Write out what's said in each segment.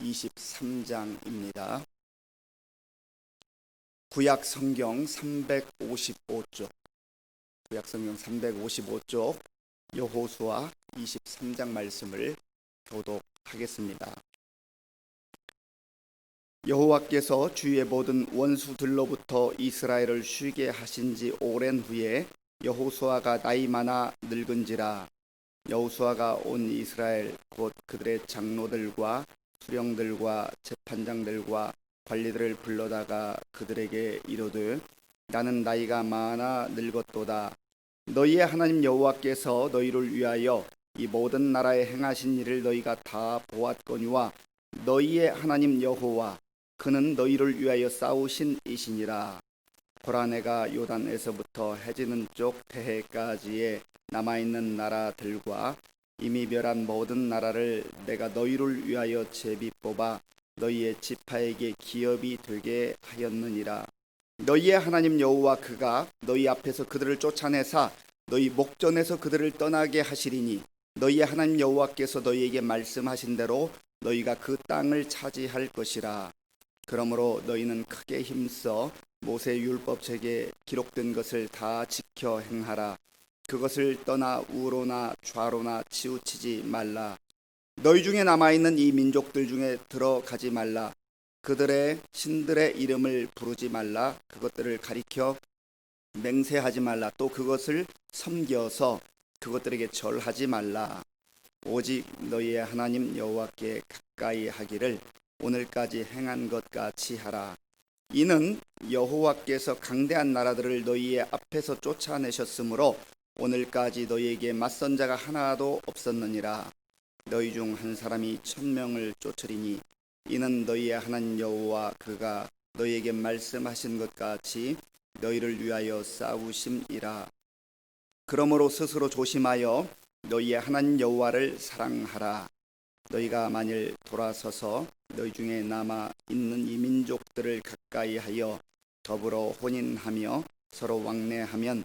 23장입니다. 구약 성경 355쪽 구약 성경 355쪽 여호수아 23장 말씀을 교독하겠습니다. 여호와께서 주의 모든 원수들로부터 이스라엘을 쉬게 하신 지 오랜 후에 여호수아가 나이 많아 늙은지라 여호수아가 온 이스라엘 곧 그들의 장로들과 수령들과 재판장들과 관리들을 불러다가 그들에게 이르되 나는 나이가 많아 늙었도다. 너희의 하나님 여호와께서 너희를 위하여 이 모든 나라에 행하신 일을 너희가 다 보았거니와 너희의 하나님 여호와 그는 너희를 위하여 싸우신 이시니라. 보라 내가 요단에서부터 해지는 쪽 태해까지의 남아있는 나라들과 이미 멸한 모든 나라를 내가 너희를 위하여 제비 뽑아 너희의 지파에게 기업이 되게 하였느니라. 너희의 하나님 여호와 그가 너희 앞에서 그들을 쫓아내사 너희 목전에서 그들을 떠나게 하시리니 너희의 하나님 여호와께서 너희에게 말씀하신 대로 너희가 그 땅을 차지할 것이라. 그러므로 너희는 크게 힘써 모세 율법책에 기록된 것을 다 지켜 행하라 그것을 떠나 우로나 좌로나 치우치지 말라. 너희 중에 남아 있는 이 민족들 중에 들어가지 말라. 그들의 신들의 이름을 부르지 말라. 그것들을 가리켜 맹세하지 말라. 또 그것을 섬겨서 그것들에게 절하지 말라. 오직 너희의 하나님 여호와께 가까이 하기를 오늘까지 행한 것 같이 하라. 이는 여호와께서 강대한 나라들을 너희의 앞에서 쫓아내셨으므로 오늘까지 너희에게 맞선 자가 하나도 없었느니라. 너희 중 한 사람이 천명을 쫓으리니 이는 너희의 하나님 여호와 그가 너희에게 말씀하신 것 같이 너희를 위하여 싸우심이라. 그러므로 스스로 조심하여 너희의 하나님 여호와를 사랑하라. 너희가 만일 돌아서서 너희 중에 남아 있는 이 민족들을 가까이 하여 더불어 혼인하며 서로 왕래하면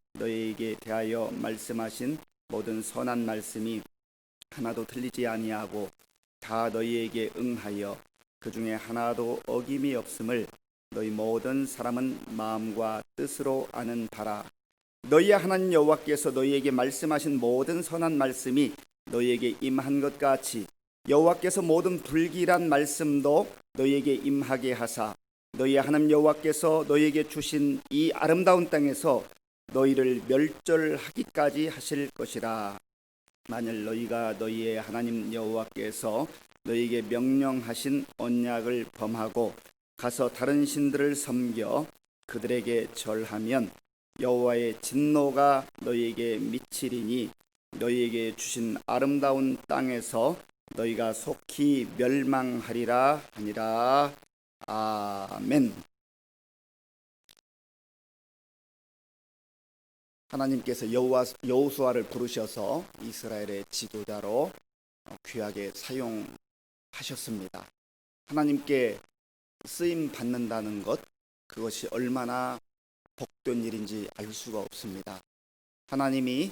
너희에게 대하여 말씀하신 모든 선한 말씀이 하나도 틀리지 아니하고 다 너희에게 응하여 그 중에 하나도 어김이 없음을 너희 모든 사람은 마음과 뜻으로 아는 바라. 너희의 하나님 여호와께서 너희에게 말씀하신 모든 선한 말씀이 너희에게 임한 것 같이 여호와께서 모든 불길한 말씀도 너희에게 임하게 하사 너희의 하나님 여호와께서 너희에게 주신 이 아름다운 땅에서 너희를 멸절하기까지 하실 것이라 만일 너희가 너희의 하나님 여호와께서 너희에게 명령하신 언약을 범하고 가서 다른 신들을 섬겨 그들에게 절하면 여호와의 진노가 너희에게 미치리니 너희에게 주신 아름다운 땅에서 너희가 속히 멸망하리라 하니라 아멘. 하나님께서 여호수아를 부르셔서 이스라엘의 지도자로 귀하게 사용하셨습니다. 하나님께 쓰임 받는다는 것 그것이 얼마나 복된 일인지 알 수가 없습니다. 하나님이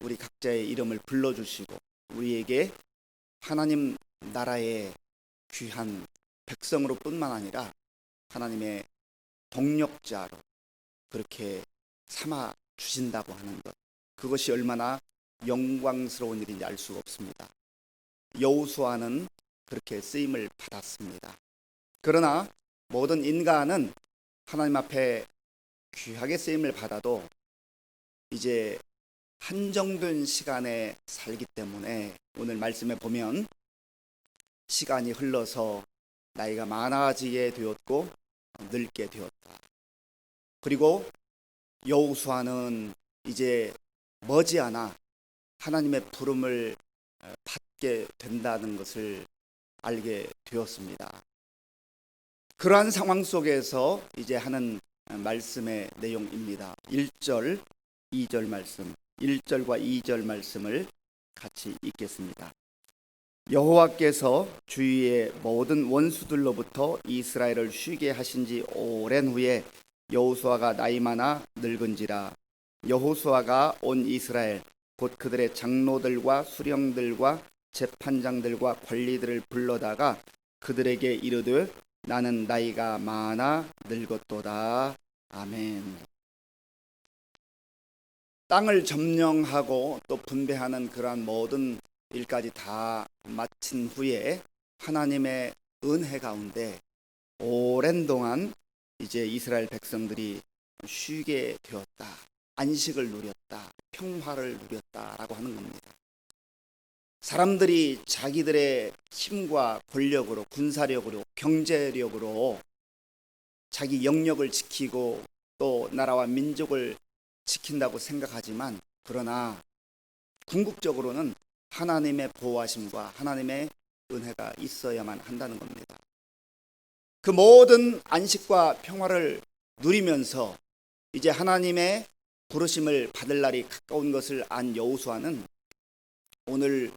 우리 각자의 이름을 불러 주시고 우리에게 하나님 나라의 귀한 백성으로 뿐만 아니라 하나님의 동력자로 그렇게 삼아 주신다고 하는 것 그것이 얼마나 영광스러운 일인지 알 수가 없습니다. 여우수아는 그렇게 쓰임을 받았습니다. 그러나 모든 인간은 하나님 앞에 귀하게 쓰임을 받아도 이제 한정된 시간에 살기 때문에 오늘 말씀에 보면 시간이 흘러서 나이가 많아지게 되었고 늙게 되었다. 그리고 여우수아는 이제 머지않아 하나님의 부름을 받게 된다는 것을 알게 되었습니다. 그러한 상황 속에서 이제 하는 말씀의 내용입니다. 1절, 2절 말씀, 1절과 2절 말씀을 같이 읽겠습니다. 여호와께서 주위의 모든 원수들로부터 이스라엘을 쉬게 하신 지 오랜 후에 여호수아가 나이 많아 늙은지라 여호수아가 온 이스라엘 곧 그들의 장로들과 수령들과 재판장들과 관리들을 불러다가 그들에게 이르되 나는 나이가 많아 늙었도다 아멘. 땅을 점령하고 또 분배하는 그러한 모든 일까지 다 마친 후에 하나님의 은혜 가운데 오랜 동안 이제 이스라엘 백성들이 쉬게 되었다. 안식을 누렸다. 평화를 누렸다라고 하는 겁니다. 사람들이 자기들의 힘과 권력으로 군사력으로 경제력으로 자기 영역을 지키고 또 나라와 민족을 지킨다고 생각하지만 그러나 궁극적으로는 하나님의 보호하심과 하나님의 은혜가 있어야만 한다는 겁니다. 그 모든 안식과 평화를 누리면서 이제 하나님의 부르심을 받을 날이 가까운 것을 안 여우수아는 오늘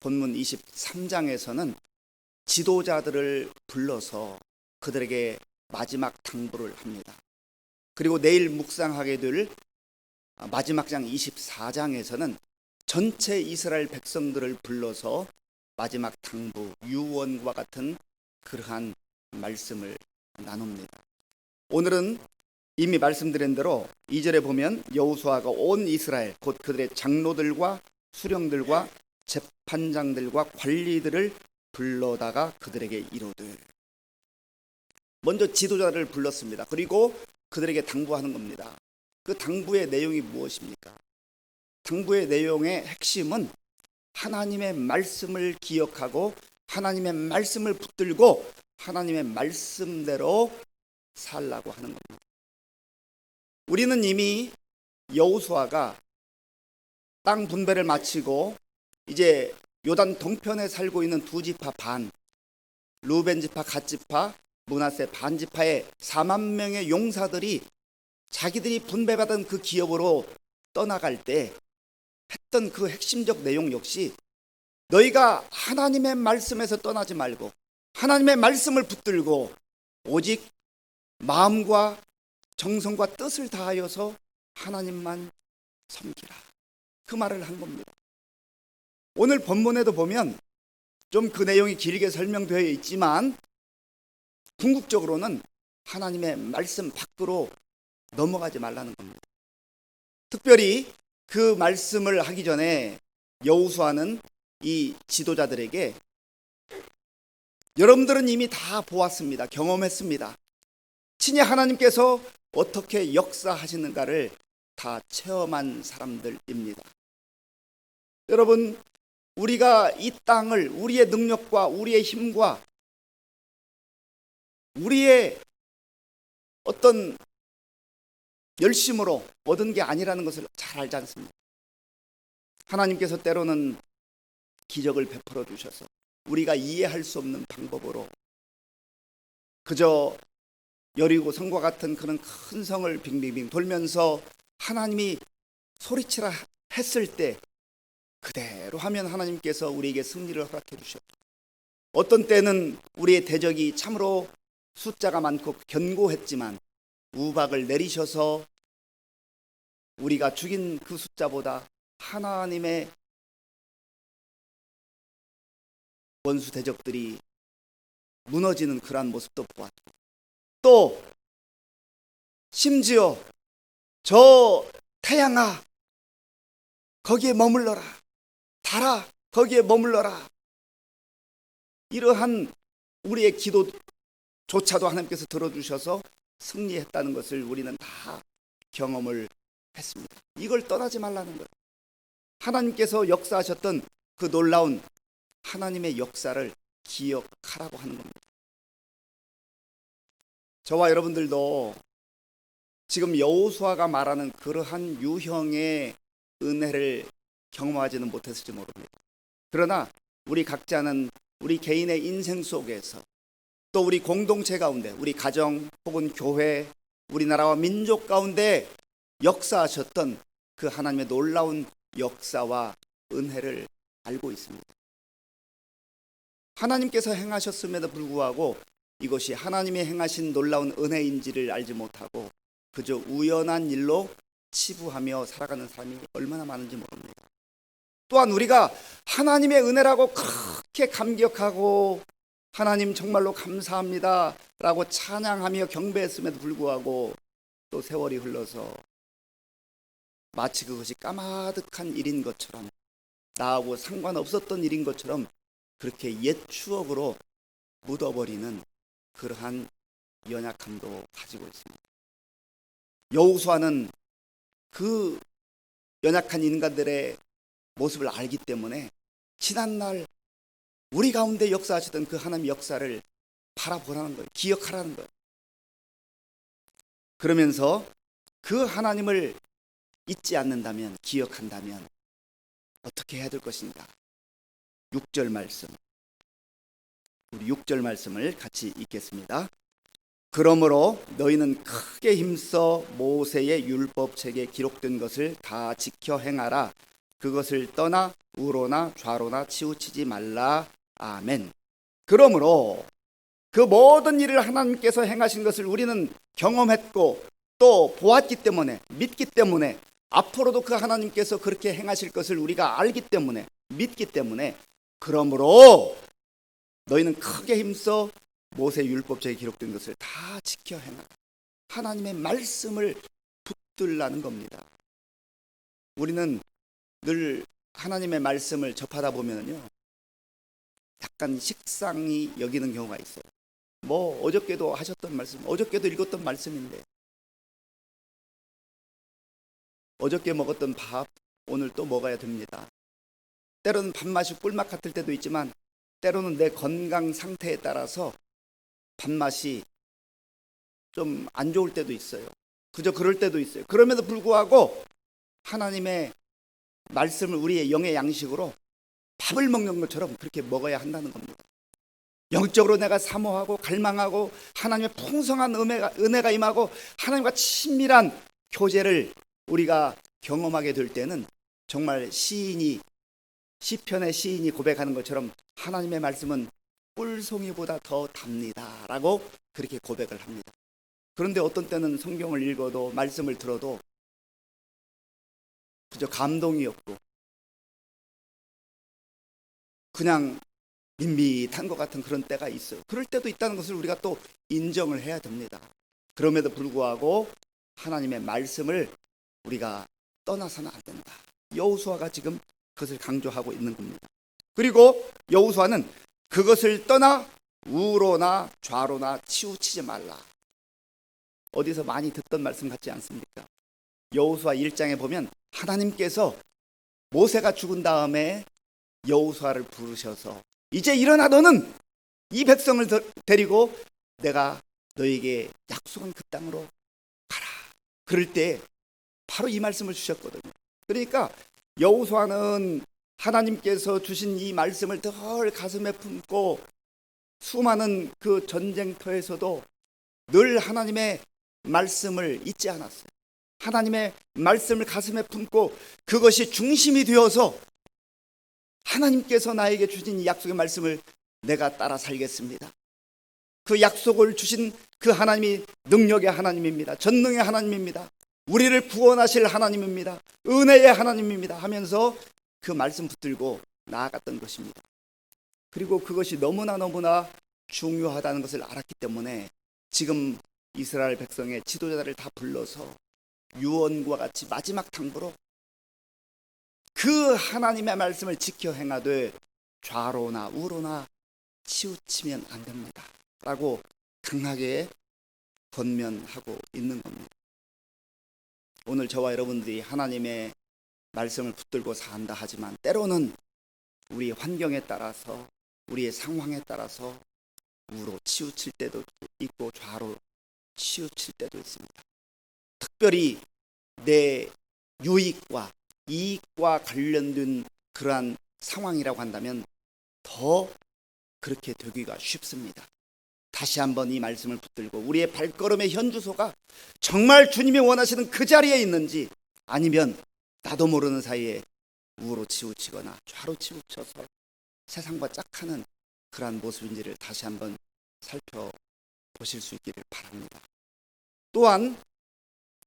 본문 23장에서는 지도자들을 불러서 그들에게 마지막 당부를 합니다. 그리고 내일 묵상하게 될 마지막 장 24장에서는 전체 이스라엘 백성들을 불러서 마지막 당부 유언과 같은 그러한 말씀을 나눕니다. 오늘은 이미 말씀드린 대로 2절에 보면 여호수아가 온 이스라엘 곧 그들의 장로들과 수령들과 재판장들과 관리들을 불러다가 그들에게 이르되 먼저 지도자를 불렀습니다. 그리고 그들에게 당부하는 겁니다. 그 당부의 내용이 무엇입니까? 당부의 내용의 핵심은 하나님의 말씀을 기억하고 하나님의 말씀을 붙들고 하나님의 말씀대로 살라고 하는 겁니다. 우리는 이미 여우수아가 땅 분배를 마치고 이제 요단 동편에 살고 있는 두 지파 반 루벤 지파, 갓 지파, 문하세 반 지파의 4만 명의 용사들이 자기들이 분배받은 그 기업으로 떠나갈 때 했던 그 핵심적 내용 역시 너희가 하나님의 말씀에서 떠나지 말고 하나님의 말씀을 붙들고 오직 마음과 정성과 뜻을 다하여서 하나님만 섬기라. 그 말을 한 겁니다. 오늘 본문에도 보면 좀 그 내용이 길게 설명되어 있지만 궁극적으로는 하나님의 말씀 밖으로 넘어가지 말라는 겁니다. 특별히 그 말씀을 하기 전에 여우수아는 이 지도자들에게 여러분들은 이미 다 보았습니다. 경험했습니다. 친히 하나님께서 어떻게 역사하시는가를 다 체험한 사람들입니다. 여러분, 우리가 이 땅을 우리의 능력과 우리의 힘과 우리의 어떤 열심으로 얻은 게 아니라는 것을 잘 알지 않습니까? 하나님께서 때로는 기적을 베풀어 주셔서 우리가 이해할 수 없는 방법으로 그저 여리고 성과 같은 그런 큰 성을 빙빙빙 돌면서 하나님이 소리치라 했을 때 그대로 하면 하나님께서 우리에게 승리를 허락해 주셨고 어떤 때는 우리의 대적이 참으로 숫자가 많고 견고했지만 우박을 내리셔서 우리가 죽인 그 숫자보다 하나님의 원수 대적들이 무너지는 그러한 모습도 보았고 또 심지어 저 태양아 거기에 머물러라 달아 거기에 머물러라 이러한 우리의 기도조차도 하나님께서 들어주셔서 승리했다는 것을 우리는 다 경험을 했습니다. 이걸 떠나지 말라는 거예요. 하나님께서 역사하셨던 그 놀라운 하나님의 역사를 기억하라고 하는 겁니다. 저와 여러분들도 지금 여호수아가 말하는 그러한 유형의 은혜를 경험하지는 못했을지 모릅니다. 그러나 우리 각자는 우리 개인의 인생 속에서 또 우리 공동체 가운데 우리 가정 혹은 교회 우리나라와 민족 가운데 역사하셨던 그 하나님의 놀라운 역사와 은혜를 알고 있습니다. 하나님께서 행하셨음에도 불구하고 이것이 하나님이 행하신 놀라운 은혜인지를 알지 못하고 그저 우연한 일로 치부하며 살아가는 사람이 얼마나 많은지 모릅니다. 또한 우리가 하나님의 은혜라고 그렇게 감격하고 하나님 정말로 감사합니다 라고 찬양하며 경배했음에도 불구하고 또 세월이 흘러서 마치 그것이 까마득한 일인 것처럼 나하고 상관없었던 일인 것처럼 그렇게 옛 추억으로 묻어버리는 그러한 연약함도 가지고 있습니다. 여우수아는 그 연약한 인간들의 모습을 알기 때문에 지난날 우리 가운데 역사하셨던 그 하나님 역사를 바라보라는 거예요. 기억하라는 거예요. 그러면서 그 하나님을 잊지 않는다면, 기억한다면 어떻게 해야 될 것인가? 6절 말씀. 우리 6절 말씀을 같이 읽겠습니다. 그러므로 너희는 크게 힘써 모세의 율법책에 기록된 것을 다 지켜 행하라. 그것을 떠나 우로나 좌로나 치우치지 말라. 아멘. 그러므로 그 모든 일을 하나님께서 행하신 것을 우리는 경험했고 또 보았기 때문에 믿기 때문에 앞으로도 그 하나님께서 그렇게 행하실 것을 우리가 알기 때문에 믿기 때문에 그러므로 너희는 크게 힘써 모세 율법책에 기록된 것을 다 지켜 행하라. 하나님의 말씀을 붙들라는 겁니다. 우리는 늘 하나님의 말씀을 접하다 보면요. 약간 식상이 여기는 경우가 있어요. 뭐 어저께도 하셨던 말씀, 어저께도 읽었던 말씀인데 어저께 먹었던 밥 오늘 또 먹어야 됩니다. 때로는 밥맛이 꿀맛 같을 때도 있지만 때로는 내 건강 상태에 따라서 밥맛이 좀 안 좋을 때도 있어요. 그저 그럴 때도 있어요. 그럼에도 불구하고 하나님의 말씀을 우리의 영의 양식으로 밥을 먹는 것처럼 그렇게 먹어야 한다는 겁니다. 영적으로 내가 사모하고 갈망하고 하나님의 풍성한 은혜가, 은혜가 임하고 하나님과 친밀한 교제를 우리가 경험하게 될 때는 정말 시인이 시편의 시인이 고백하는 것처럼 하나님의 말씀은 꿀송이보다 더 답니다라고 그렇게 고백을 합니다. 그런데 어떤 때는 성경을 읽어도 말씀을 들어도 그저 감동이 없고 그냥 밋밋한 것 같은 그런 때가 있어요. 그럴 때도 있다는 것을 우리가 또 인정을 해야 됩니다. 그럼에도 불구하고 하나님의 말씀을 우리가 떠나서는 안 된다. 여호수아가 지금 그것을 강조하고 있는 겁니다. 그리고 여호수아는 그것을 떠나 우로나 좌로나 치우치지 말라. 어디서 많이 듣던 말씀 같지 않습니까? 여호수아 1장에 보면 하나님께서 모세가 죽은 다음에 여호수아를 부르셔서 이제 일어나 너는 이 백성을 데리고 내가 너에게 약속한 그 땅으로 가라. 그럴 때 바로 이 말씀을 주셨거든요. 그러니까 여호수아는 하나님께서 주신 이 말씀을 덜 가슴에 품고 수많은 그 전쟁터에서도 늘 하나님의 말씀을 잊지 않았어요. 하나님의 말씀을 가슴에 품고 그것이 중심이 되어서 하나님께서 나에게 주신 이 약속의 말씀을 내가 따라 살겠습니다. 그 약속을 주신 그 하나님이 능력의 하나님입니다. 전능의 하나님입니다. 우리를 구원하실 하나님입니다. 은혜의 하나님입니다. 하면서 그 말씀 붙들고 나아갔던 것입니다. 그리고 그것이 너무나 너무나 중요하다는 것을 알았기 때문에 지금 이스라엘 백성의 지도자들을 다 불러서 유언과 같이 마지막 당부로 그 하나님의 말씀을 지켜 행하되 좌로나 우로나 치우치면 안 됩니다. 라고 강하게 권면하고 있는 겁니다. 오늘 저와 여러분들이 하나님의 말씀을 붙들고 산다 하지만 때로는 우리 환경에 따라서 우리의 상황에 따라서 우로 치우칠 때도 있고 좌로 치우칠 때도 있습니다. 특별히 내 유익과 이익과 관련된 그러한 상황이라고 한다면 더 그렇게 되기가 쉽습니다. 다시 한번 이 말씀을 붙들고 우리의 발걸음의 현주소가 정말 주님이 원하시는 그 자리에 있는지 아니면 나도 모르는 사이에 우로 치우치거나 좌로 치우쳐서 세상과 짝하는 그러한 모습인지를 다시 한번 살펴보실 수 있기를 바랍니다. 또한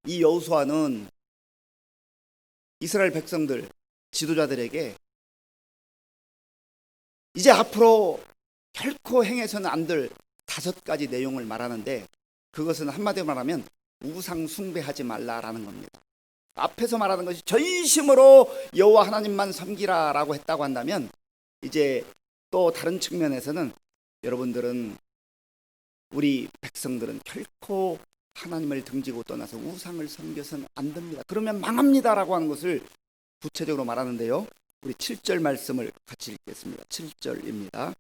이 여호수아는 이스라엘 백성들 지도자들에게 이제 앞으로 결코 행해서는 안 될 다섯 가지 내용을 말하는데 그것은 한마디로 말하면 우상 숭배하지 말라라는 겁니다. 앞에서 말하는 것이 전심으로 여호와 하나님만 섬기라라고 했다고 한다면 이제 또 다른 측면에서는 여러분들은 우리 백성들은 결코 하나님을 등지고 떠나서 우상을 섬겨서는 안 됩니다. 그러면 망합니다라고 하는 것을 구체적으로 말하는데요. 우리 7절 말씀을 같이 읽겠습니다. 7절입니다.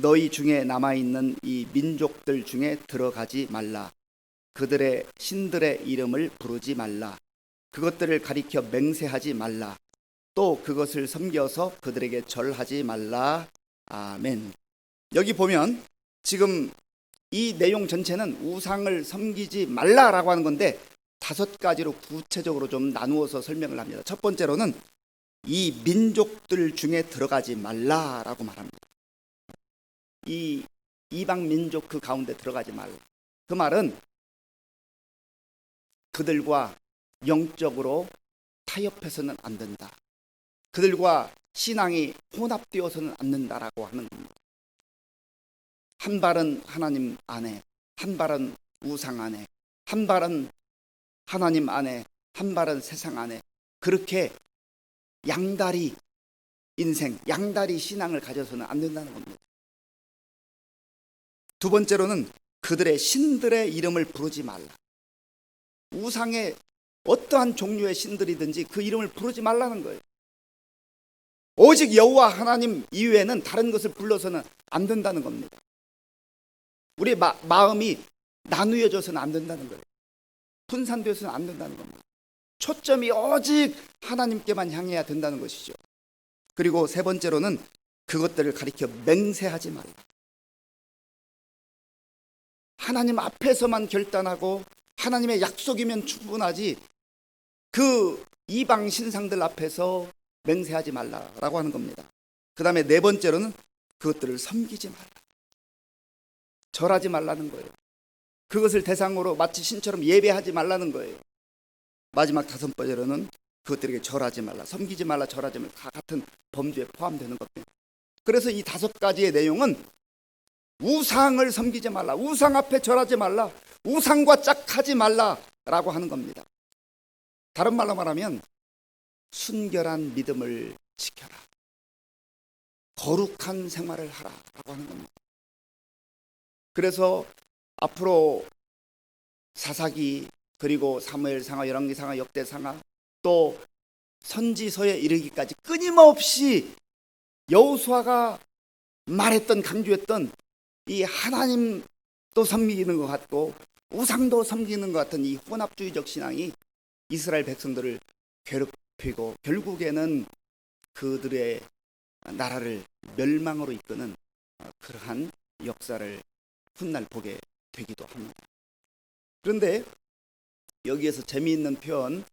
너희 중에 남아 있는 이 민족들 중에 들어가지 말라. 그들의 신들의 이름을 부르지 말라. 그것들을 가리켜 맹세하지 말라. 또 그것을 섬겨서 그들에게 절하지 말라. 아멘. 여기 보면 지금 이 내용 전체는 우상을 섬기지 말라라고 하는 건데 다섯 가지로 구체적으로 좀 나누어서 설명을 합니다. 첫 번째로는 이 민족들 중에 들어가지 말라라고 말합니다. 이 이방 민족 그 가운데 들어가지 말라. 그 말은 그들과 영적으로 타협해서는 안 된다. 그들과 신앙이 혼합되어서는 안 된다라고 하는 겁니다. 한 발은 하나님 안에, 한 발은 우상 안에, 한 발은 하나님 안에, 한 발은 세상 안에 그렇게 양다리 인생, 양다리 신앙을 가져서는 안 된다는 겁니다. 두 번째로는 그들의 신들의 이름을 부르지 말라. 우상의 어떠한 종류의 신들이든지 그 이름을 부르지 말라는 거예요. 오직 여호와 하나님 이외에는 다른 것을 불러서는 안 된다는 겁니다. 우리 마, 마음이 나누어져서는 안 된다는 거예요. 분산되어서는 안 된다는 겁니다. 초점이 오직 하나님께만 향해야 된다는 것이죠. 그리고 세 번째로는 그것들을 가리켜 맹세하지 말라. 하나님 앞에서만 결단하고 하나님의 약속이면 충분하지 그 이방 신상들 앞에서 맹세하지 말라라고 하는 겁니다. 그 다음에 네 번째로는 그것들을 섬기지 말라. 절하지 말라는 거예요. 그것을 대상으로 마치 신처럼 예배하지 말라는 거예요. 마지막 다섯 번째로는 그것들에게 절하지 말라, 섬기지 말라, 절하지 말라 다 같은 범죄에 포함되는 겁니다. 그래서 이 다섯 가지의 내용은 우상을 섬기지 말라, 우상 앞에 절하지 말라, 우상과 짝하지 말라라고 하는 겁니다. 다른 말로 말하면 순결한 믿음을 지켜라. 거룩한 생활을 하라라고 하는 겁니다. 그래서 앞으로 사사기 그리고 사무엘상하 열왕기상하 역대상하 또 선지서에 이르기까지 끊임없이 여호수아가 말했던 강조했던 이 하나님도 섬기는 것 같고 우상도 섬기는 것 같은 이 혼합주의적 신앙이 이스라엘 백성들을 괴롭히고 결국에는 그들의 나라를 멸망으로 이끄는 그러한 역사를 훗날 보게 되기도 합니다. 그런데 여기에서 재미있는 표현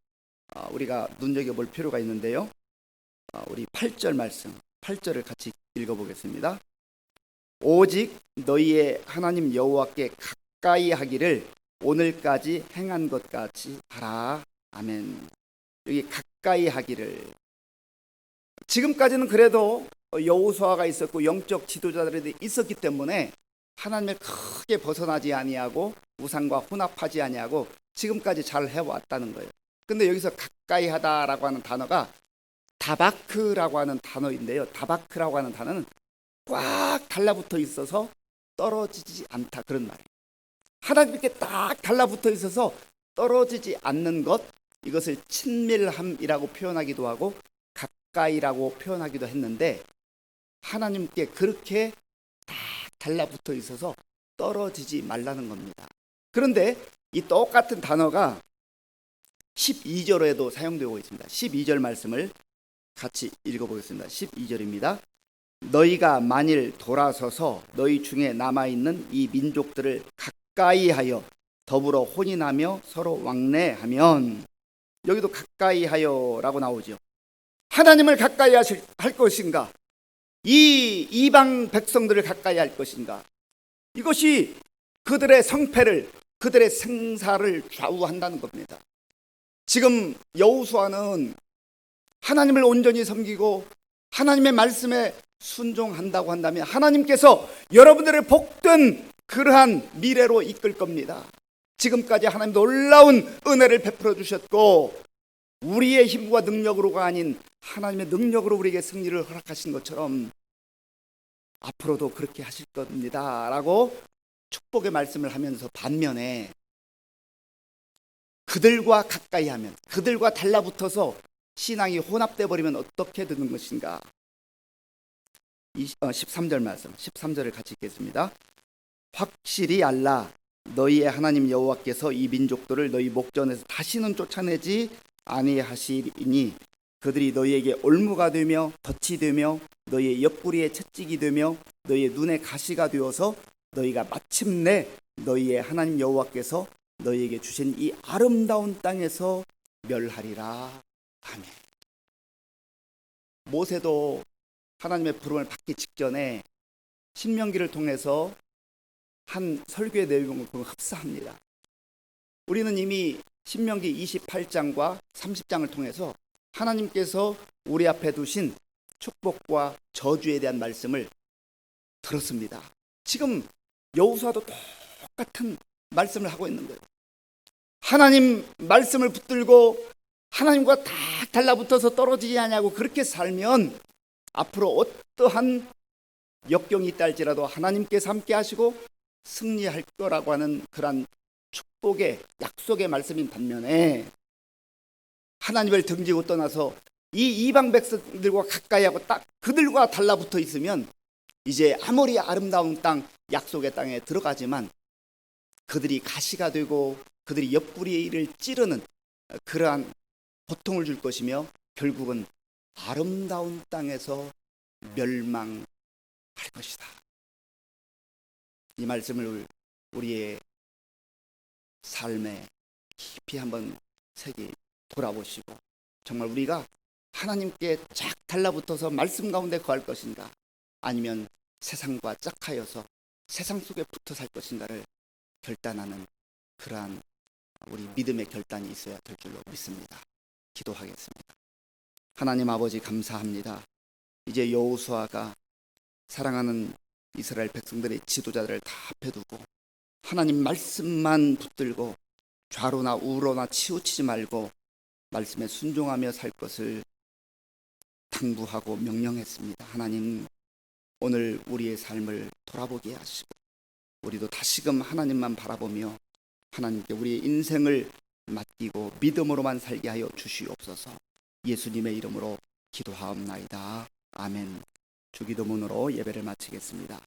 어, 우리가 눈여겨볼 필요가 있는데요. 어, 우리 8절 말씀, 8절을 같이 읽어보겠습니다. 오직 너희의 하나님 여호와께 가까이 하기를 오늘까지 행한 것 같이 하라. 아멘. 여기 가까이 하기를 지금까지는 그래도 여호수아가 있었고 영적 지도자들이 있었기 때문에 하나님을 크게 벗어나지 아니하고 우상과 혼합하지 아니하고 지금까지 잘 해왔다는 거예요. 근데 여기서 가까이 하다라고 하는 단어가 다바크라고 하는 단어인데요. 다바크라고 하는 단어는 꽉 달라붙어 있어서 떨어지지 않다 그런 말이에요. 하나님께 딱 달라붙어 있어서 떨어지지 않는 것 이것을 친밀함이라고 표현하기도 하고 가까이라고 표현하기도 했는데 하나님께 그렇게 딱 달라붙어 있어서 떨어지지 말라는 겁니다. 그런데 이 똑같은 단어가 12절에도 사용되고 있습니다. 12절 말씀을 같이 읽어보겠습니다. 12절입니다. 너희가 만일 돌아서서 너희 중에 남아 있는 이 민족들을 가까이하여 더불어 혼인하며 서로 왕래하면 여기도 가까이하여라고 나오죠. 하나님을 가까이 하실 할 것인가? 이 이방 백성들을 가까이 할 것인가? 이것이 그들의 성패를 그들의 생사를 좌우한다는 겁니다. 지금 여우수아는 하나님을 온전히 섬기고 하나님의 말씀에 순종한다고 한다면 하나님께서 여러분들을 복된 그러한 미래로 이끌 겁니다. 지금까지 하나님 놀라운 은혜를 베풀어 주셨고 우리의 힘과 능력으로가 아닌 하나님의 능력으로 우리에게 승리를 허락하신 것처럼 앞으로도 그렇게 하실 겁니다. 라고 축복의 말씀을 하면서 반면에 그들과 가까이 하면 그들과 달라붙어서 신앙이 혼합돼 버리면 어떻게 되는 것인가? 13절 말씀, 13절을 같이 읽겠습니다. 확실히 알라 너희의 하나님 여호와께서 이 민족들을 너희 목전에서 다시는 쫓아내지 아니하시리니 그들이 너희에게 올무가 되며 덫이 되며 너희의 옆구리에 채찍이 되며 너희의 눈에 가시가 되어서 너희가 마침내 너희의 하나님 여호와께서 너희에게 주신 이 아름다운 땅에서 멸하리라. 아멘. 모세도 하나님의 부름을 받기 직전에 신명기를 통해서 한 설교의 내용을 흡사합니다. 우리는 이미 신명기 28장과 30장을 통해서 하나님께서 우리 앞에 두신 축복과 저주에 대한 말씀을 들었습니다. 지금 여호수아도 똑같은 말씀을 하고 있는 거예요. 하나님 말씀을 붙들고 하나님과 딱 달라붙어서 떨어지지 않냐고 그렇게 살면 앞으로 어떠한 역경이 있다 할지라도 하나님께서 함께 하시고 승리할 거라고 하는 그러한 축복의 약속의 말씀인 반면에 하나님을 등지고 떠나서 이 이방 백성들과 가까이 하고 딱 그들과 달라붙어 있으면 이제 아무리 아름다운 땅 약속의 땅에 들어가지만 그들이 가시가 되고 그들이 옆구리를 찌르는 그러한 고통을 줄 것이며 결국은 아름다운 땅에서 멸망할 것이다. 이 말씀을 우리의 삶에 깊이 한번 새기 돌아보시고 정말 우리가 하나님께 쫙 달라붙어서 말씀 가운데 거할 것인가 아니면 세상과 짝하여서 세상 속에 붙어 살 것인가를 결단하는 그러한 우리 믿음의 결단이 있어야 될 줄로 믿습니다. 기도하겠습니다. 하나님 아버지 감사합니다. 이제 여호수아가 사랑하는 이스라엘 백성들의 지도자들을 다 앞에 두고 하나님 말씀만 붙들고 좌로나 우로나 치우치지 말고 말씀에 순종하며 살 것을 당부하고 명령했습니다. 하나님 오늘 우리의 삶을 돌아보게 하시고 우리도 다시금 하나님만 바라보며 하나님께 우리의 인생을 맡기고 믿음으로만 살게 하여 주시옵소서. 예수님의 이름으로 기도하옵나이다. 아멘. 주기도문으로 예배를 마치겠습니다.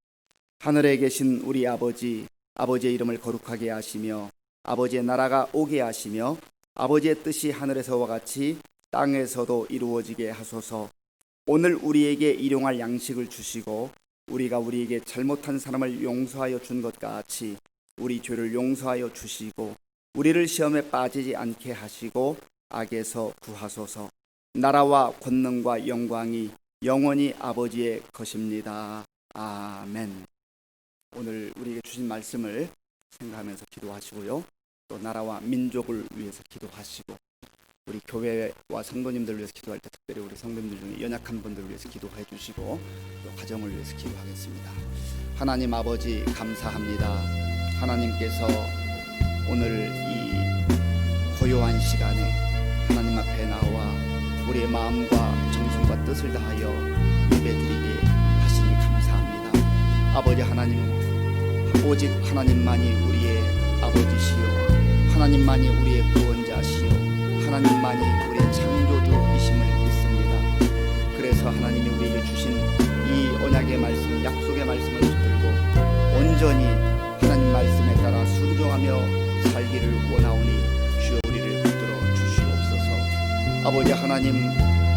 하늘에 계신 우리 아버지, 아버지의 이름을 거룩하게 하시며 아버지의 나라가 오게 하시며 아버지의 뜻이 하늘에서와 같이 땅에서도 이루어지게 하소서. 오늘 우리에게 일용할 양식을 주시고 우리가 우리에게 잘못한 사람을 용서하여 준 것 같이 우리 죄를 용서하여 주시고 우리를 시험에 빠지지 않게 하시고 악에서 구하소서. 나라와 권능과 영광이 영원히 아버지의 것입니다. 아멘. 오늘 우리에게 주신 말씀을 생각하면서 기도하시고요. 또 나라와 민족을 위해서 기도하시고 우리 교회와 성도님들 위해서 기도할 때 특별히 우리 성도님들 중에 연약한 분들 위해서 기도해 주시고 또 가정을 위해서 기도하겠습니다. 하나님 아버지 감사합니다. 하나님께서 오늘 이 고요한 시간에 하나님 앞에 나와 우리의 마음과 정성과 뜻을 다하여 예배드리게 하시니 감사합니다. 아버지 하나님 오직 하나님만이 우리의 아버지시요 하나님만이 우리의 구원자시요 하나님만이 우리의 창조주이심을 믿습니다. 그래서 하나님이 우리에게 주신 이 언약의 말씀, 약속의 말씀을 붙들고 온전히 하나님 말씀에 따라 순종하며 살기를 원하오니 주 아버지 하나님,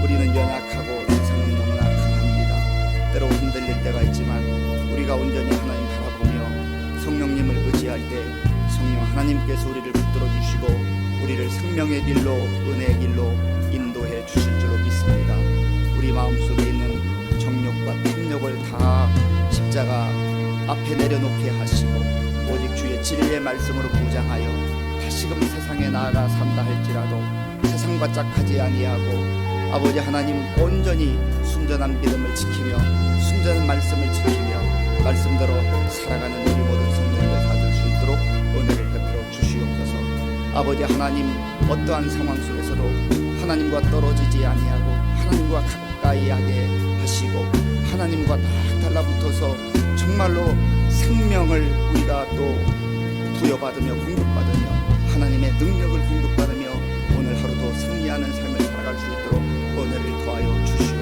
우리는 연약하고 세상은 너무나 강합니다. 때로 흔들릴 때가 있지만 우리가 온전히 하나님 바라보며 성령님을 의지할 때 성령 하나님께서 우리를 붙들어 주시고 우리를 생명의 길로 은혜의 길로 인도해 주실 줄로 믿습니다. 우리 마음속에 있는 정욕과 탐욕을 다 십자가 앞에 내려놓게 하시고 오직 주의 진리의 말씀으로 무장하여 다시금 세상에 나아가 산다 할지라도 세 상과 짝하지 아니하고 아버지 하나님 온전히 순전한 믿음을 지키며 순전한 말씀을 지키며 말씀대로 살아가는 우리 모든 성도님들 받을 수 있도록 은혜를 베풀어 주시옵소서. 아버지 하나님 어떠한 상황 속에서도 하나님과 떨어지지 아니하고 하나님과 가까이 하게 하시고 하나님과 딱 달라붙어서 정말로 생명을 우리가 또 부여받으며 공급받으며 하나님의 능력을 공급 승리하는 삶을 살아갈 수 있도록 은혜를 더하여 주시옵소서.